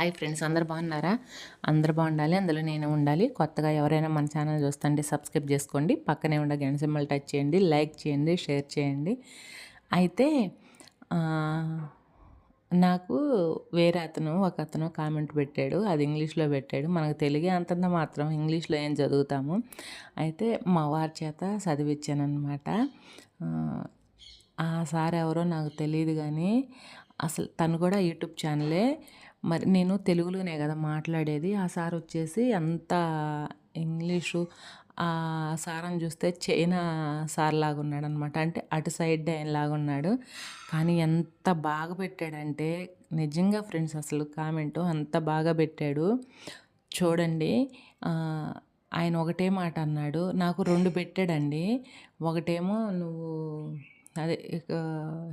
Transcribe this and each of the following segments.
Hi friends అందరు బాగున్నారా? అందరు బాగుండాలి అందులో నేను ఉండాలి. కొత్తగా ఎవరైనా మన ఛానల్ చూస్తుంటే సబ్స్క్రైబ్ చేసుకోండి. పక్కనే ఉండే గంట సింబల్ టచ్ చేయండి లైక్ చేయండి షేర్ చేయండి. అయితే నాకు వేరే అతను ఒక అతను కామెంట్ పెట్టాడు. అది ఇంగ్లీష్లో పెట్టాడు. మనకు తెలుగే అంతంత మాత్రం ఇంగ్లీష్లో ఏం చదువుతాము. అయితే మా వారి చేత చదివించాను ఆ సార్ ఎవరో నాకు తెలియదు కానీ అసలు తను కూడా యూట్యూబ్ ఛానలే. మరి నేను తెలుగులోనే కదా మాట్లాడేది. ఆ సార్ వచ్చేసి అంత ఇంగ్లీషు ఆ సారని చూస్తే చైనా సార్ లాగున్నాడు అనమాట అంటే అటు సైడ్ లాగా ఉన్నాడు కానీ ఎంత బాగా పెట్టాడంటే నిజంగా ఫ్రెండ్స్ అసలు కామెంట్ అంత బాగా పెట్టాడు. చూడండి ఆయన ఒకటే మాట అన్నాడు. నాకు రెండు పెట్టాడండి. ఒకటేమో నువ్వు అదే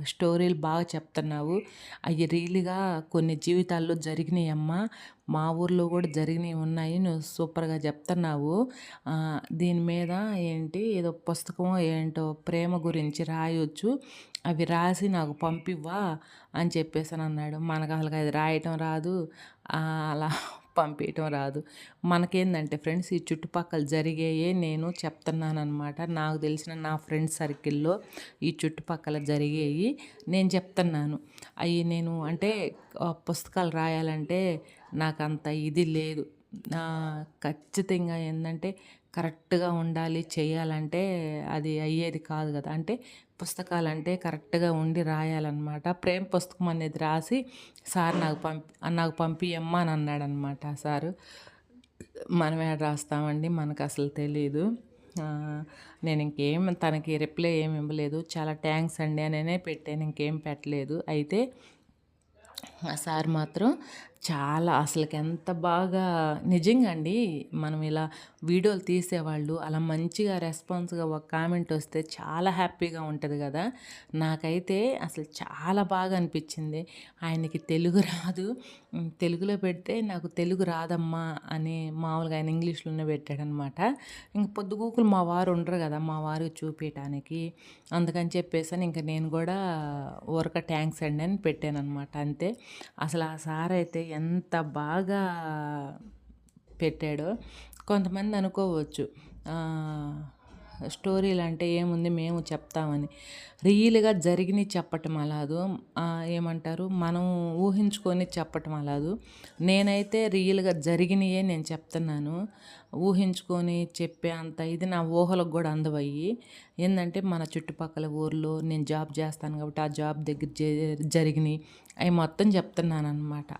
స్టోరీలు బాగా చెప్తున్నావు. అవి రియల్గా కొన్ని జీవితాల్లో జరిగినాయి అమ్మ మా ఊర్లో కూడా జరిగినవి ఉన్నాయి. నువ్వు సూపర్గా చెప్తున్నావు. దీని మీద ఏంటి ఏదో పుస్తకం ఏంటో ప్రేమ గురించి రాయొచ్చు. అవి రాసి నాకు పంపివ్వా అని చెప్పేసి అన్నాడు. మనకు అసలు అది రాయటం రాదు. అలా పంపించడం రాదు. మనకేందంటే ఫ్రెండ్స్ ఈ చుట్టుపక్కల జరిగేయే నేను చెప్తున్నాను అనమాట నాకు తెలిసిన నా ఫ్రెండ్స్ సర్కిల్లో ఈ చుట్టుపక్కల జరిగేవి నేను చెప్తున్నాను. అవి నేను అంటే పుస్తకాలు రాయాలంటే నాకు అంత ఇది లేదు. ఖచ్చితంగా ఏంటంటే కరెక్ట్గా ఉండాలి చేయాలంటే అది అయ్యేది కాదు కదా. అంటే పుస్తకాలు అంటే కరెక్ట్గా ఉండి రాయాలన్నమాట. ప్రేమ పుస్తకం అనేది రాసి సార్ నాకు పంపి నాకు పంపియమ్మా అని అన్నాడనమాట సారు. మనం ఏడ రాస్తామండి? మనకు అసలు తెలీదు. నేను ఇంకేం తనకి రిప్లై ఏమి ఇవ్వలేదు. చాలా థ్యాంక్స్ అండి అనే పెట్టాను. ఇంకేం పెట్టలేదు. అయితే ఆ సార్ మాత్రం చాలా అసలుకి ఎంత బాగా నిజంగా అండి మనం ఇలా వీడియోలు తీసేవాళ్ళు అలా మంచిగా రెస్పాన్స్గా ఒక కామెంట్ వస్తే చాలా హ్యాపీగా ఉంటుంది కదా. నాకైతే అసలు చాలా బాగా అనిపించింది. ఆయనకి తెలుగు రాదు. తెలుగులో పెడితే నాకు తెలుగు రాదమ్మా అని మామూలుగా ఆయన ఇంగ్లీష్లోనే పెట్టాడనమాట. ఇంక పొద్దుగూకులు మా వారు ఉండరు కదా మా వారు చూపించడానికి అందుకని చెప్పేసి ఇంకా నేను కూడా ఊరక ట్యాంక్స్ అండి అని పెట్టాను అనమాట అంతే. అసలు ఆ సార్ అయితే ఎంత బాగా పెట్టాడో కొంతమంది అనుకోవచ్చు. స్టోరీలు అంటే ఏముంది మేము చెప్తామని. రియల్గా జరిగినవి చెప్పటం అలాదు. ఏమంటారు? మనం ఊహించుకొని చెప్పటం అలాదు. నేనైతే రియల్గా జరిగినయే నేను చెప్తున్నాను. ఊహించుకొని చెప్పే అంత ఇది నా ఊహలకు కూడా అందవయ్యి. ఏంటంటే మన చుట్టుపక్కల ఊర్లో నేను జాబ్ చేస్తాను కాబట్టి ఆ జాబ్ దగ్గర జరిగినాయి. అవి మొత్తం చెప్తున్నాను అనమాట